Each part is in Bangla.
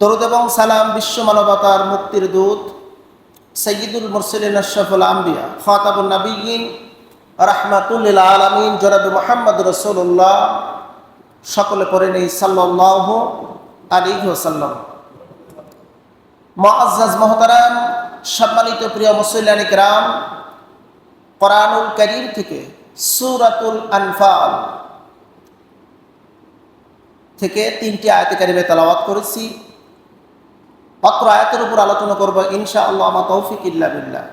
দরুদ এবং সালাম বিশ্ব মানবতার মুক্তির দূত সৈয়দুল মুরসলিন আশরাফুল আম্বিয়া খাতাবুল নবীন রাহমাতুল্লিল আলমিন, জনাব মোহাম্মদ রসুল্লাহ সকলে পড়ে নেই সাল্লাহ আলী ওসাল্লাম মহাজ মহতারাম, সম্মানিত প্রিয় মুসল্লানিক রাম কোরআনুল করিম থেকে সুরাতুল আনফাল থেকে তিনটি আয়তে কারিমে তালাওয়াত করেছি। অত্র আয়াতের উপর আলোচনা করব ইনশা আল্লাহ আমা তৌফিক ইল্লা বিল্লাহ।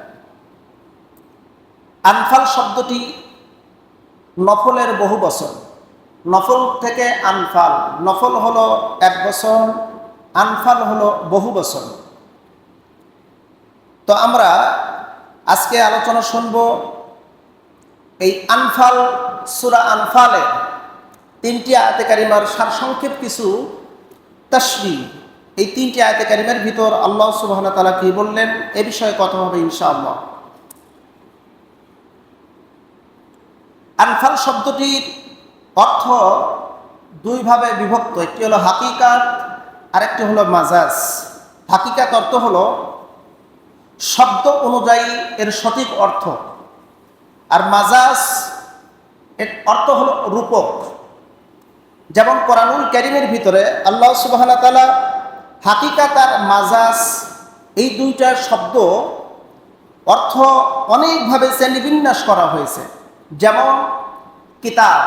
আনফাল শব্দটি নফলের বহু বছর নফল থেকে আনফাল। নফল হলো এক বছর আনফাল হলো বহু বছর তো আমরা আজকে আলোচনা শুনব এই আনফাল, সুরা আনফালে তিনটি আয়তে কারিমার সারসংক্ষেপ কিছু তসবি এই তিনটি আয়তে কারিমের ভিতর আল্লাহ সুবাহ তালা কি বললেন? এ বিষয়ে কথা হবে ইনশাআল্লাহ। আনফাল শব্দটির অর্থ দুইভাবে বিভক্ত। একটি হলো হাকিকাত, আরেকটি হলো মাজাজ। হাকিকাত অর্থ হলো শব্দ অনুযায়ী এর সঠিক অর্থ। আর মাজাজ এর অর্থ হলো রূপক। যেমন কোরআনুল ক্যারিমের ভিতরে আল্লাহ সুবাহ তালা হাকিকাত আর মাজাজ, এই দুইটা শব্দ অর্থ অনেকভাবে শ্রেণীবিন্যাস করা হয়েছে। যেমন কিতাব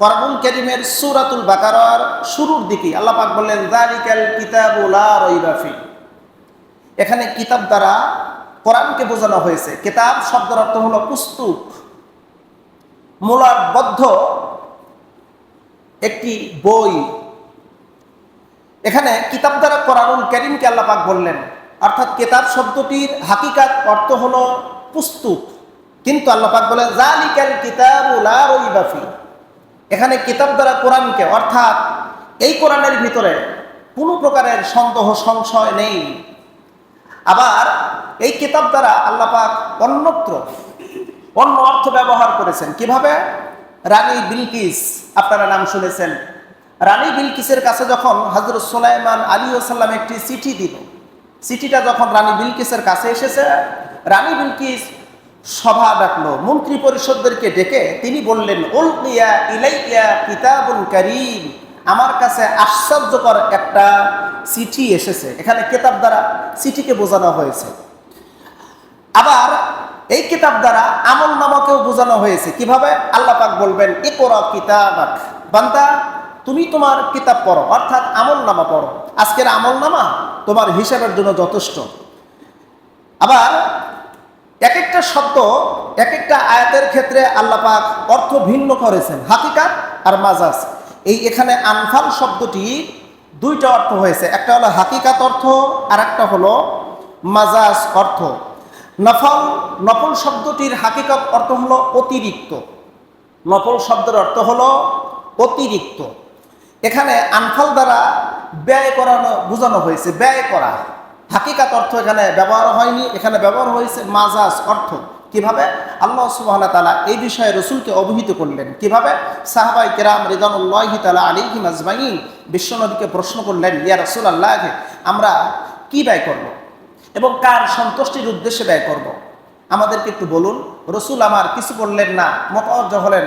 করবুল করিমের সুরাতুল বাকারার শুরুর দিকে আল্লাহ পাক বললেন জালিকাল কিতাবুলা রইবাফি এখানে কিতাব দ্বারা কোরআনকে বোঝানো হয়েছে। কিতাব শব্দের অর্থ হলো পুস্তক। মূলাবদ্ধ একটি বই এখানে কিতাব দ্বারা কোরআনুল করিমকে আল্লাহ পাক বললেন। অর্থাৎ কেতাব শব্দটির হাকিকাত অর্থ হল পুস্তক। কিন্তু আল্লাহ পাক বলেন জালিকাল রইবাফি এখানে কিতাব দ্বারা কোরআনকে, অর্থাৎ এই কোরআনের ভিতরে কোনো প্রকারের সন্দেহ, সংশয় নেই। আবার এই কিতাব দ্বারা আল্লাপাক অন্যত্র, অন্য অর্থ ব্যবহার করেছেন। কীভাবে? রানী বিলকিস, আপনারা নাম শুনেছেন। রানী বিলকিসের কাছে যখন হজরত সোলাইমান আলী ওসাল্লাম একটি চিঠি দিল, চিঠিটা যখন রানী বিলকিসের কাছে এসেছে, রানী বিলকিস সভা ডাকলো, মন্ত্রী পরিষদদেরকে ডেকে তিনি বললেন, উলকিয়া ইলাইয়া কিতাবুল করিম। আমার কাছে আশ্চর্যকর একটা চিঠি এসেছে। এখানে কেতাব দ্বারা চিঠিকে বোঝানো হয়েছে। আবার এই কিতাব দ্বারা আমল নামাকেও বোঝানো হয়েছে। কীভাবে? আল্লাহ পাক বলবেন এ পড়া কিতাব বান্দা তুমি তোমার কিতাব পড়ো, অর্থাৎ আমল নামা পড়ো। আজকের আমল নামা তোমার হিসাবের জন্য যথেষ্ট। আবার এক একটা শব্দ এক একটা আয়াতের ক্ষেত্রে আল্লাহ পাক অর্থ ভিন্ন করেছেন। হাকিকাত আর মাজাজ। এই এখানে আনফাল শব্দটি দুইটা অর্থ হয়েছে। একটা হলো হাকিকাত অর্থ আর একটা হলো মাজাজ অর্থ। নফল নফল শব্দটির হাকিকত অর্থ হলো অতিরিক্ত। নফল শব্দের অর্থ হলো অতিরিক্ত। এখানে আনফল দ্বারা ব্যয় করানো, বোঝানো হয়েছে, ব্যয় করা। হাকিকাত অর্থ এখানে ব্যবহার হয়নি, এখানে ব্যবহার হয়েছে মাজাজ অর্থ। কীভাবে? আল্লাহ সুবাহ তালা এই বিষয়ে রসুলকে অবহিত করলেন। কীভাবে? সাহাবাই কেরাম রিদানুল্লাহি তালা আলিহি মাজমাইন বিশ্বনবীকে প্রশ্ন করলেন, ইয়া রসুল আল্লাহকে আমরা কি ব্যয় করব। এবং কার সন্তুষ্টির উদ্দেশ্যে ব্যয় করব। আমাদেরকে একটু বলুন। রসুল আমার কিছু বললেন না মতজ্জ হলেন।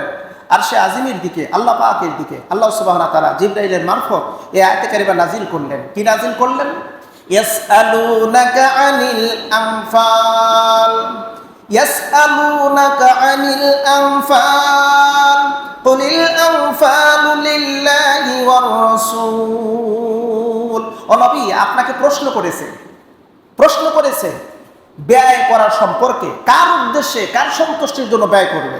আর সে আজিমের দিকে আল্লাহ পাকের দিকে আল্লাহ সুবাহ তালা জিব্রাইলের মারফত এ আয়তে কারিবা নাজিল করলেন কি নাজিল করলেন يسألونك عن الأنفال يسألونك عن الأنفال قل الأنفال لله والرسول ও নবী আপনাকে প্রশ্ন করেছে প্রশ্ন করেছে ব্যয় করার সম্পর্কে কার উদ্দেশ্যে কার সন্তুষ্টির জন্য ব্যয় করবে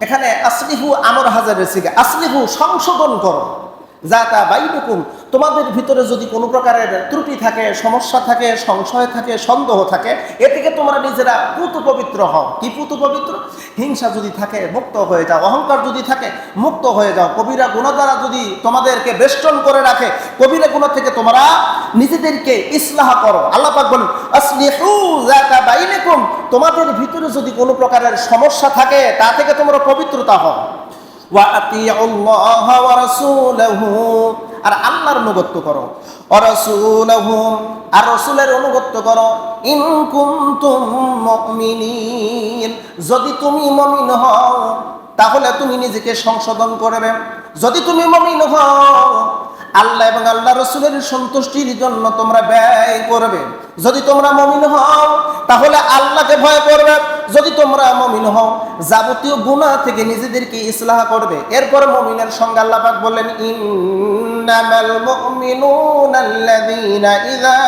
এখানে আসলিহু আমর হাজারের সিগা আসলিহু সংশোধন করো। যা তা তোমাদের ভিতরে যদি কোনো প্রকারের ত্রুটি থাকে, সমস্যা থাকে, সংশয় থাকে, সন্দেহ থাকে, এ থেকে তোমরা নিজেরা পুত পবিত্র হও। কি পুত পবিত্র? হিংসা যদি থাকে, মুক্ত হয়ে যাও। অহংকার যদি থাকে, মুক্ত হয়ে যাও। কবিরা গুণা দ্বারা যদি তোমাদেরকে বেষ্টন করে রাখে, কবিরা গুণা থেকে তোমরা নিজেদেরকে ইসলাহ করো। আল্লাপাক বলেন তোমাদের ভিতরে যদি কোনো প্রকারের সমস্যা থাকে, তা থেকে তোমরা পবিত্রতা হও। আর আল্লাহর অনুগত্য করো। আর রসুলের অনুগত্য করো। যদি তুমি মুমিন হও, তাহলে তুমি নিজেকে সংশোধন করবে যদি তুমি মুমিন হও, আল্লাহ এবং আল্লাহ রসুলের সন্তুষ্টির জন্য তোমরা ব্যয় করবে। যদি তোমরা মমিন হও, তাহলে আল্লাহকে ভয় করবে। যদি তোমরা মমিন হও যাবতীয় গুনাহ থেকে নিজেদেরকে ইসলাহ করবে এরপর মমিনের সঙ্গে আল্লাহ পাক বললেন ইন্নামাল মুমিনুনা আল্লাযীনা ইযা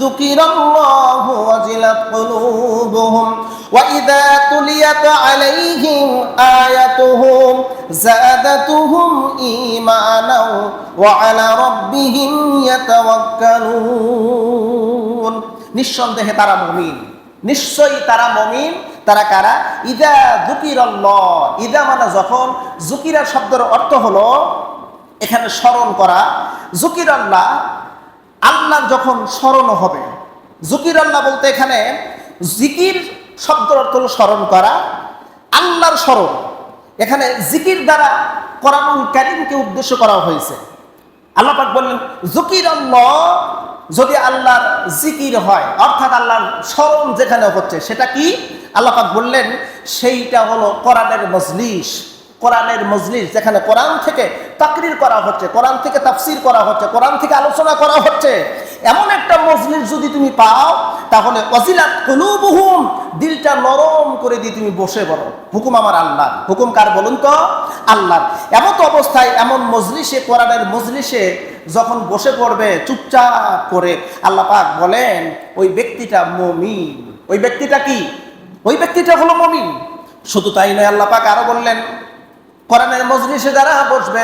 যুকিরাল্লাহু ওয়াজিলাত কুলুবুহুম وإذا تليت عليهم آياتهم زادتهم إيمانا وعلى ربهم يتوكلون নিঃসন্দেহে তারা মমিন নিশ্চয়ই তারা মমিন, তারা কারা? ইদা জুকির ইদা মানে যখন জুকিরা শব্দের অর্থ হলো এখানে স্মরণ করা। জুকির আল্লাহ আল্লাহর যখন স্মরণ হবে। জুকির আল্লাহ বলতে এখানে জিকির শব্দের অর্থ হলো স্মরণ করা, আল্লাহর স্মরণ। এখানে জিকির দ্বারা কোরআনুল কারিমকে উদ্দেশ্য করা হয়েছে। আল্লাহ বললেন জুকির আল্লাহ যদি আল্লাহর জিকির হয়, অর্থাৎ আল্লাহর স্মরণ যেখানে হচ্ছে, সেটা কি? আল্লাহ পাক বললেন, সেইটা হলো কোরআনের মজলিস। কোরআনের মজলিস যেখানে কোরআন থেকে তাকরির করা হচ্ছে, কোরআন থেকে তাফসির করা হচ্ছে, কোরআন থেকে আলোচনা করা হচ্ছে। এমন একটা মজলিস যদি তুমি পাও, তাহলে অজিলাত কলুবহুম, দিলটা নরম করে দিয়ে তুমি বসে বলো। হুকুম আমার আল্লাহ হুকুম কার বলুন তো? আল্লাহ এমন অবস্থায় এমন মজলিসে, কোরআনের মজলিসে যখন বসে পড়বে, চুপচাপ করে আল্লাহ পাক বলেন, ওই ব্যক্তিটা মমিন। ওই ব্যক্তিটা কি? ওই ব্যক্তিটা হলো মমিন। শুধু তাই নয়, আল্লাহ পাক আরও বললেন, কোরআনের মজলিসে যারা বসবে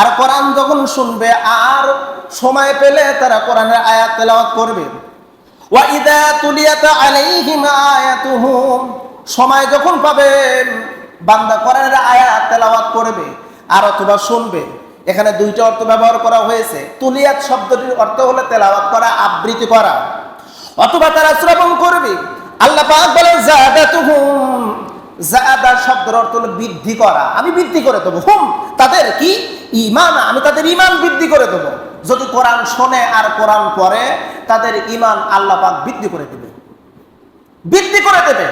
আর কোরআন যখন শুনবে আর সময় পেলে তারা কোরআনের আয়াত তেলাওয়াত করবে। ওয়াইদা তুলিয়াত আলাইহিম আয়াতুহুম সময় যখন পাবেন বান্দা কোরআনের আয়াত তেলাওয়াত করবে আর অথবা শুনবে। এখানে দুইটা অর্থ ব্যবহার করা হয়েছে। তুলিয়াত শব্দটির অর্থ হলো তেলাওয়াত করা, আবৃত্তি করা। অথবা তারা শ্রবণ করবে। আল্লাহ পাক বলে জাদাতুহুম শব্দের অর্থ হলো বৃদ্ধি করা। আমি বৃদ্ধি করে দেবো। হুম, তাদের কি? ইমান আমি তাদের ইমান বৃদ্ধি করে যদি কোরআন শোনে আর কোরআন তাদের ইমান আল্লাহ পাক বৃদ্ধি করে দেবে। বৃদ্ধি করে দেবে।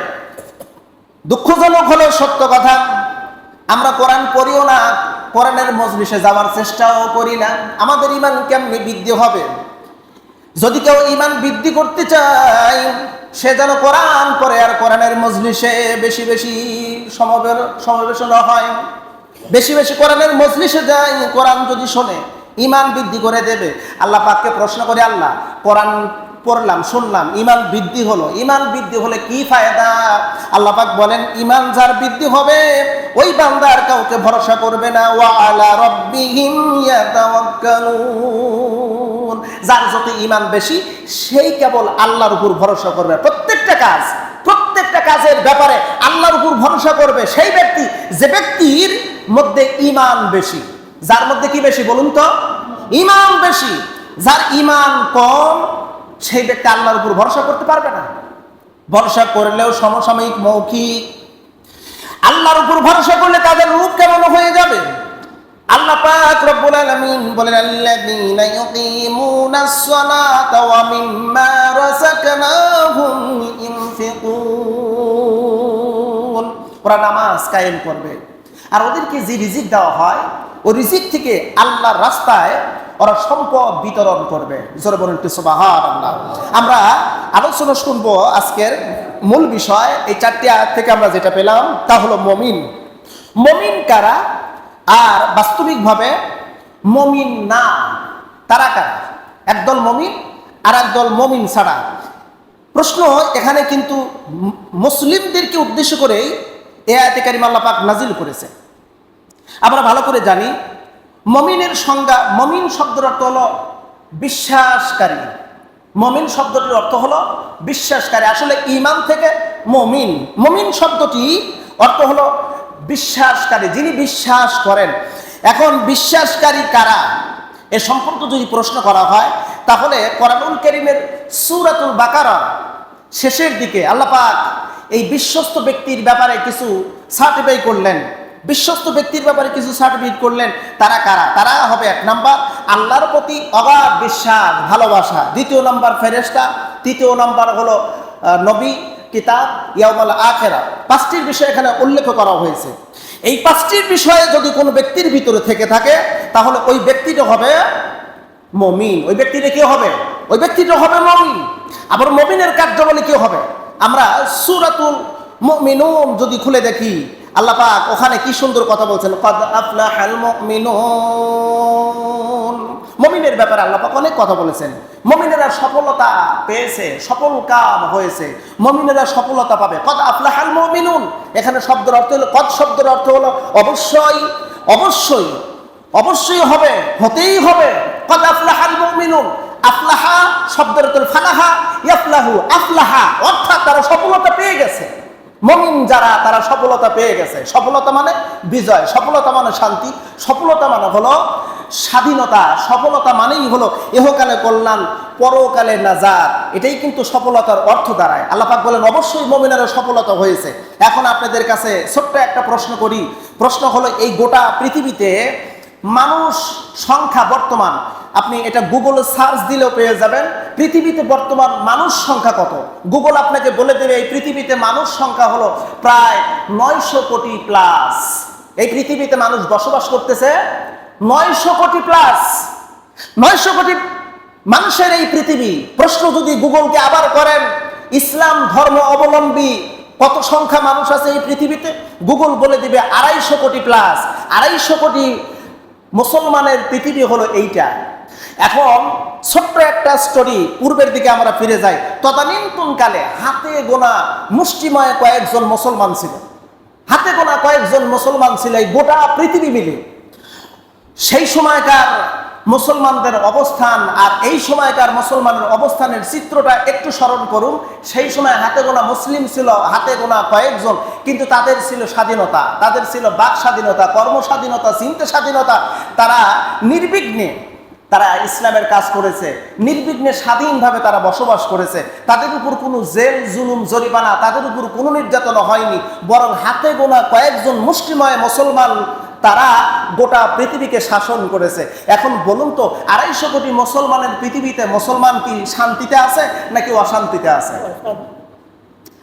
দুঃখজনক হলো সত্য কথা, আমরা কোরআন পড়িও না, কোরআনের মজলিসে যাওয়ার চেষ্টাও করি না। আমাদের ইমান কেমনি বৃদ্ধি হবে? যদি কেউ ইমান বৃদ্ধি করতে চায়, সে যেন কোরআন করে আর কোরআনের মজলিসে বেশি বেশি সমাবের সমাবেশনা হয়। বেশি বেশি কোরআনের মজলিসে যায়, কোরআন যদি শোনে ইমান বৃদ্ধি করে দেবে। আল্লাহ পাককে প্রশ্ন করে, আল্লাহ, কোরআন পড়লাম, শুনলাম ইমান বৃদ্ধি হলো। ইমান বৃদ্ধি হলে কি ফায়দা? আল্লাহ পাক বলেন ইমান যার বৃদ্ধি হবে, ওই বান্দার কাউকে ভরসা করবে না। ওয়া আলা রব্বিহিম যার যত ইমান বেশি, সেই কেবল আল্লাহর উপর ভরসা করবে। প্রত্যেকটা কাজ প্রত্যেকটা কাজের ব্যাপারে আল্লাহর উপর ভরসা করবে সেই ব্যক্তি, যে ব্যক্তির মধ্যে ইমান বেশি। যার মধ্যে কি বেশি বলুন তো? ইমান বেশি। যার ইমান কম, সেই ব্যক্তি আল্লাহর উপর ভরসা করতে পারবে না। ভরসা করলেও সমসাময়িক মৌখিক। আল্লাহর উপর ভরসা করলে তাদের রূপ কেমন হয়ে যাবে? আল্লাহ ওরা নামাজ কায়েম করবে। আর ওদেরকে যে রিজিক দেওয়া হয়, ওই রিজিক থেকে আল্লাহর রাস্তায় ওরা সম্পদ বিতরণ করবে। আল্লাহ আমরা আলোচনা শুনব আজকের মূল বিষয়, এই চারটি আয়াত থেকে আমরা যেটা পেলাম, তা হলো মমিন। মমিন কারা? আর বাস্তবিকভাবে মমিন না, তারা কারা? একদল মমিন আর একদল মমিন ছাড়া। প্রশ্ন এখানে কিন্তু মুসলিমদেরকে উদ্দেশ্য করেই এ আয়তে কারিম আল্লাহ পাক নাজিল করেছে আমরা ভালো করে জানি, মমিনের সংজ্ঞা, মমিন শব্দের অর্থ হলো বিশ্বাসকারী। মমিন শব্দটির অর্থ হলো বিশ্বাসকারী। আসলে ইমান থেকে মমিন। মমিন শব্দটি অর্থ হলো বিশ্বাসকারী, যিনি বিশ্বাস করেন। এখন বিশ্বাসকারী কারা? এ সম্পর্কে যদি প্রশ্ন করা হয়, তাহলে কোরআনুল করিমের সুরাতুল বাকারা শেষের দিকে আল্লাহ পাক এই বিশ্বস্ত ব্যক্তির ব্যাপারে কিছু সার্টিফাই করলেন। বিশ্বস্ত ব্যক্তির ব্যাপারে কিছু সার্টিফিকেট করলেন। তারা কারা? তারা হবে এক নাম্বার আল্লাহর প্রতি অগাধ বিশ্বাস, ভালোবাসা। দ্বিতীয় নাম্বার ফেরেস্তা তৃতীয় নাম্বার হলো নবী, কিতাব ইয়ামাল আখেরা পাঁচটির বিষয় এখানে উল্লেখ করা হয়েছে। এই পাঁচটির বিষয়ে যদি কোনো ব্যক্তির ভিতরে থেকে থাকে, তাহলে ওই ব্যক্তিটা হবে মমিন। ওই ব্যক্তিটা কি হবে? ওই ব্যক্তিটা হবে মমিন। আবার মমিনের কার্যাবলী কি হবে? আমরা সুরাতুল মুমিনুন যদি খুলে দেখি, আল্লাহ পাক ওখানে কি সুন্দর কথা বলছেন? কদ মমিনের ব্যাপারে আল্লাহ পাক অনেক কথা বলেছেন। মমিনেরা সফলতা পেয়েছে, সফল কাম হয়েছে। মমিনেরা সফলতা পাবে। কদ আফলাহাল মুমিনুন। এখানে শব্দের অর্থ হলো, কদ শব্দের অর্থ হলো, অবশ্যই অবশ্যই অবশ্যই হবে, হতেই হবে। কদ আফলাহাল মুমিনুন। আফলাহা শব্দের হলো ফালাহা ইয়াফলাহু আফলাহা, অর্থাৎ তারা সফলতা পেয়ে গেছে। মমিন যারা, তারা সফলতা পেয়ে গেছে। সফলতা মানে বিজয়, সফলতা মানে শান্তি, সফলতা মানে হলো স্বাধীনতা, সফলতা মানেই হলো এহকালে কল্যাণ, পরকালে নাজার এটাই কিন্তু সফলতার অর্থ দাঁড়ায়। আল্লাপাক বলেন, অবশ্যই মমিনেরও সফলতা হয়েছে। এখন আপনাদের কাছে ছোট্ট একটা প্রশ্ন করি। প্রশ্ন হলো, এই গোটা পৃথিবীতে মানুষ সংখ্যা বর্তমান আপনি এটা গুগলে সার্চ দিলেও পেয়ে যাবেন। পৃথিবীতে বর্তমান মানুষ সংখ্যা কত? গুগল আপনাকে বলে দেবে, এই পৃথিবীতে মানুষ সংখ্যা হলো প্রায় নয়শো কোটি প্লাস এই পৃথিবীতে মানুষ বসবাস করতেছে নয়শো কোটি প্লাস নয়শো কোটি মানুষের এই পৃথিবী। প্রশ্ন যদি গুগলকে আবার করেন, ইসলাম ধর্ম অবলম্বী কত সংখ্যা মানুষ আছে এই পৃথিবীতে? গুগল বলে দিবে আড়াইশো কোটি প্লাস আড়াইশো কোটি মুসলমানের পৃথিবী হলো এইটা। এখন ছোট্ট একটা স্টোরি পূর্বের দিকে আমরা ফিরে যাই। তদানীন্তন কালে হাতে গোনা মুষ্টিময় কয়েকজন মুসলমান ছিল। হাতে গোনা কয়েকজন মুসলমান ছিল এই গোটা পৃথিবী মিলে। সেই সময়কার মুসলমানদের অবস্থান আর এই সময়কার মুসলমানের অবস্থানের চিত্রটা একটু স্মরণ করুন। সেই সময় হাতে গোনা মুসলিম ছিল, হাতে গোনা কয়েকজন, কিন্তু তাদের ছিল স্বাধীনতা। তাদের ছিল বাক স্বাধীনতা, কর্ম স্বাধীনতা, চিন্তা স্বাধীনতা। তারা নির্বিঘ্নে তারা ইসলামের কাজ করেছে। নির্বিঘ্নে স্বাধীনভাবে তারা বসবাস করেছে। তাদের উপর কোনো জেল, জুলুম, জরিমানা, তাদের উপর কোনো নির্যাতন হয়নি। বরং হাতে গোনা কয়েকজন মুষ্টিময় মুসলমান তারা গোটা পৃথিবীকে শাসন করেছে। এখন বলুন তো, আড়াইশো কোটি মুসলমানের পৃথিবীতে মুসলমান কি শান্তিতে আছে নাকি অশান্তিতে আছে?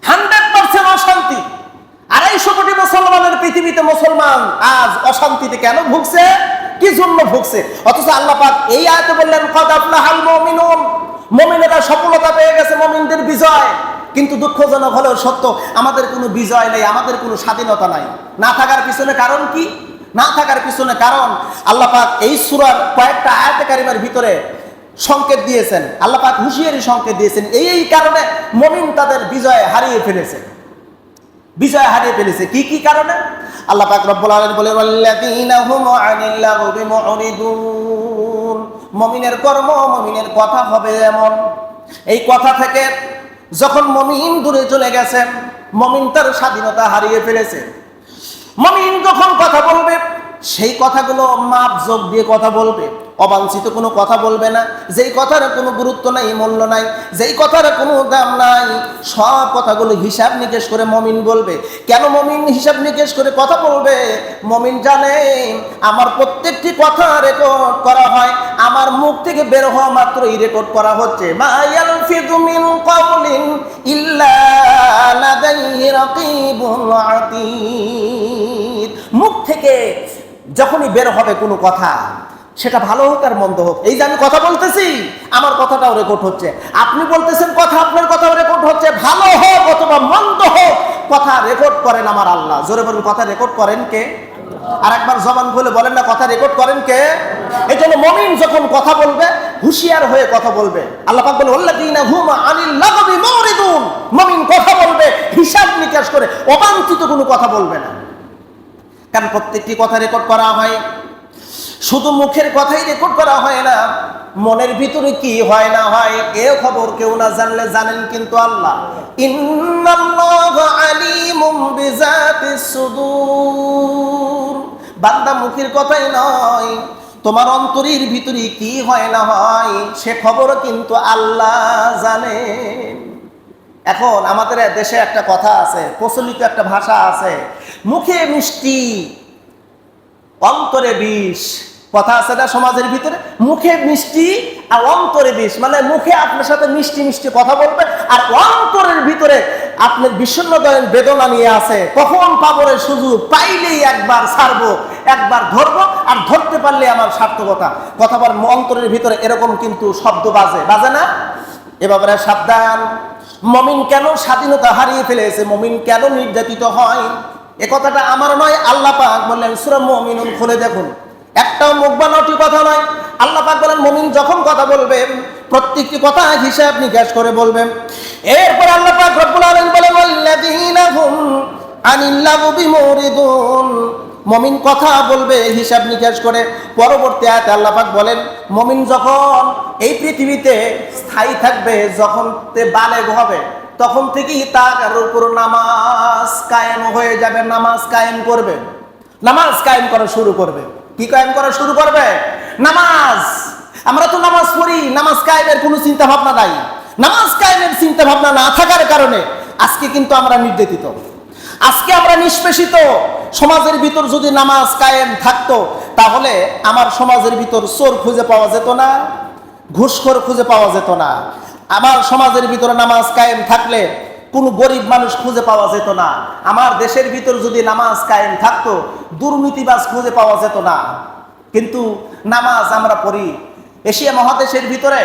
হান্ড্রেড পার্সেন্ট অশান্তি। আড়াইশো কোটি মুসলমানের পৃথিবীতে মুসলমান আজ অশান্তিতে কেন ভুগছে? কি জন্য ভুগছে? অথচ আল্লাহ পাক এই আয়তে বললেন, কদ আফলাহাল মুমিনুন। মুমিনেরা সফলতা পেয়ে গেছে, মুমিনদের বিজয়। কিন্তু দুঃখজনক হলেও সত্য, আমাদের কোনো বিজয় নেই, আমাদের কোনো স্বাধীনতা নাই। না থাকার পিছনে কারণ কি? না থাকার পিছনে কারণ আল্লাহ পাক এই সুরার কয়েকটা আয়াতকারিমার ভিতরে সংকেত দিয়েছেন। আল্লাহ পাক হুঁশিয়ারি সংকেত দিয়েছেন। এই এই কারণে মমিন তাদের বিজয় হারিয়ে ফেলেছে। বিজয় হারিয়ে ফেলেছে। কি কি কারণে? আল্লাহ পাক রব্বুল আলামিন বলে কর্ম, মুমিনের কথা হবে এমন। এই কথা থেকে যখন মমিন দূরে চলে গেছেন, মমিন তার স্বাধীনতা হারিয়ে ফেলেছে। মমিন যখন কথা বলবে সেই কথাগুলো মাপ, যোগ দিয়ে কথা বলবে। অবাঞ্ছিত কোনো কথা বলবে না। যেই কথার কোনো গুরুত্ব নাই, মূল্য নাই, যেই কথার কোনো দাম নাই, সব কথাগুলো হিসাব নিকেশ করে মমিন বলবে। কেন মমিন হিসাব নিকেশ করে কথা বলবে? মমিন জানে, আমার প্রত্যেকটি কথা রেকর্ড করা হয়। আমার মুখ থেকে বের হওয়া মাত্রই রেকর্ড করা হচ্ছে। মুখ থেকে যখনই বের হবে কোনো কথা, সেটা ভালো হোক আর মন্দ হোক। এই যে আমি কথা বলতেছি, আমার কথাটাও রেকর্ড হচ্ছে। আপনি বলতেছেন কথা, আপনার কথাও রেকর্ড হচ্ছে। ভালো হোক অথবা মন্দ হোক, কথা রেকর্ড করেন আমার আল্লাহ। জোরে বলুন, কথা রেকর্ড করেন কে? আর একবার জবান খুলে বলেন না, কথা রেকর্ড করেন কে? এই জন্য মমিন যখন কথা বলবে, হুঁশিয়ার হয়ে কথা বলবে। আল্লাহ বলে ওয়াল্লাযীনা হুম আনিল লাগবি মুরিদুন মমিন কথা বলবে, হিসাব নিকাশ করে অবাঞ্ছিত কোনো কথা বলবে না। কারণ প্রত্যেকটি কথা রেকর্ড করা হয়। শুধু মুখের কথাই রেকর্ড করা হয় না, মনের ভিতরে কি হয় না হয়, এ খবর কেউ না জানলে জানেন কিন্তু আল্লাহ। বান্দা মুখের কথাই নয়, তোমার অন্তরের ভিতরে কি হয় না হয়, সে খবরও কিন্তু আল্লাহ জানেন। এখন আমাদের দেশে একটা কথা আছে, প্রচলিত একটা ভাষা আছে মুখে মিষ্টি, অন্তরে বিষ। কথা আছে না সমাজের ভিতরে? মুখে মিষ্টি আর অন্তরে বিষ। মানে মুখে আপনার সাথে মিষ্টি মিষ্টি কথা বলবে আর অন্তরের ভিতরে আপনার বিষণ্ণ দয়ের বেদনা নিয়ে আছে। কখন পাবরের সুযোগ পাইলেই একবার ছাড়বো, একবার ধরবো আর ধরতে পারলে আমার সার্থকতা। কথা বল অন্তরের ভিতরে এরকম কিন্তু শব্দ বাজে। বাজে না? এ ব্যাপারে সাবধান। মমিন কেন স্বাধীনতা হারিয়ে ফেলেছে? মমিন কেন নির্যাতিত হয়? এ কথাটা আমার নয়, আল্লাহ পাক বললেন, সুরা মমিনুন খুলে দেখুন। একটাও মুখ বানাওটি কথা নয়। আল্লাহ পাক বলেন, মমিন যখন কথা বলবেন প্রত্যেকটি কথা হিসাব নিকাশ করে বলবেন এরপর আল্লাহ পাক রব্বুল আলামিন বলেন, ওয়াল্লাযীনা হুম আনিল লাগবি মুরিদুন মমিন কথা বলবে, হিসাব নিকাশ করে। পরবর্তী আয়াতে আল্লাহ পাক বলেন, মমিন যখন এই পৃথিবীতে স্থায়ী থাকবে, যখন তে বালেগ হবে তখন থেকেই তার উপর নামাজ কায়েম হয়ে যাবে, নামাজ কায়েম করবে। নামাজ কায়েম করা শুরু করবে। কি কায়েম করা শুরু করবে? নামাজ। আমরা তো নামাজ পড়ি, নামাজ কায়েমের কোনো চিন্তা ভাবনা নাই। নামাজ কায়েমের চিন্তা ভাবনা না থাকার কারণে আজকে কিন্তু আমরা নির্যাতিত। আজকে আমরা নিষ্পেষিত। সমাজের ভিতর যদি নামাজ কায়েম থাকতো, তাহলে আমার সমাজের ভিতর চোর খুঁজে পাওয়া যেত না, ঘুষখোর খুঁজে পাওয়া যেত না। আমার সমাজের ভিতরে নামাজ কায়েম থাকলে কোনো গরিব মানুষ খুঁজে পাওয়া যেত না। আমার দেশের ভিতর যদি নামাজ কায়েম থাকতো, দুর্নীতিবাজ খুঁজে পাওয়া যেত না। কিন্তু নামাজ আমরা পড়ি। এশিয়া মহাদেশের ভিতরে,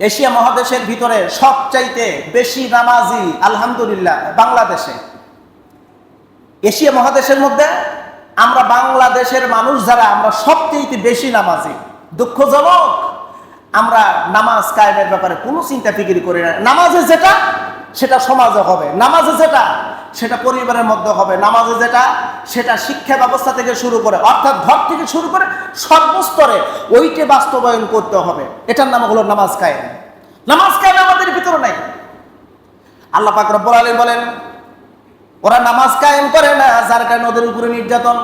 এশিয়া মহাদেশের ভিতরে সবচাইতে বেশি নামাজি, আলহামদুলিল্লাহ, বাংলাদেশে। এশিয়া মহাদেশের মধ্যে আমরা বাংলাদেশের মানুষ যারা, আমরা সবচেয়ে বেশি নামাজি। দুঃখজনক আমরা নামাজ কায়েমের ব্যাপারে কোনো চিন্তা ফিকির করি না। নামাজে যেটা, সেটা সমাজে হবে। নামাজে যেটা, সেটা পরিবারের মধ্যে হবে। নামাজে যেটা, সেটা শিক্ষা ব্যবস্থা থেকে শুরু করে, অর্থাৎ ঘর থেকে শুরু করে সর্বস্তরে ওইটে বাস্তবায়ন করতে হবে। এটার নাম হলো নামাজ কায়েম। নামাজ কায়েম আমাদের ভিতরে নাই। আল্লাহ পাক রব্বুল আলামিন বলেন, ওরা নামাজ কায়েম করে না, যার কারণে ওদের উপরে নির্যাতন।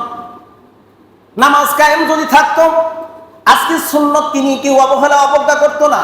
নামাজ কায়েম যদি থাকতো আজকে সুন্নত তিনি কেউ অবহেলা অবজ্ঞা করতো না।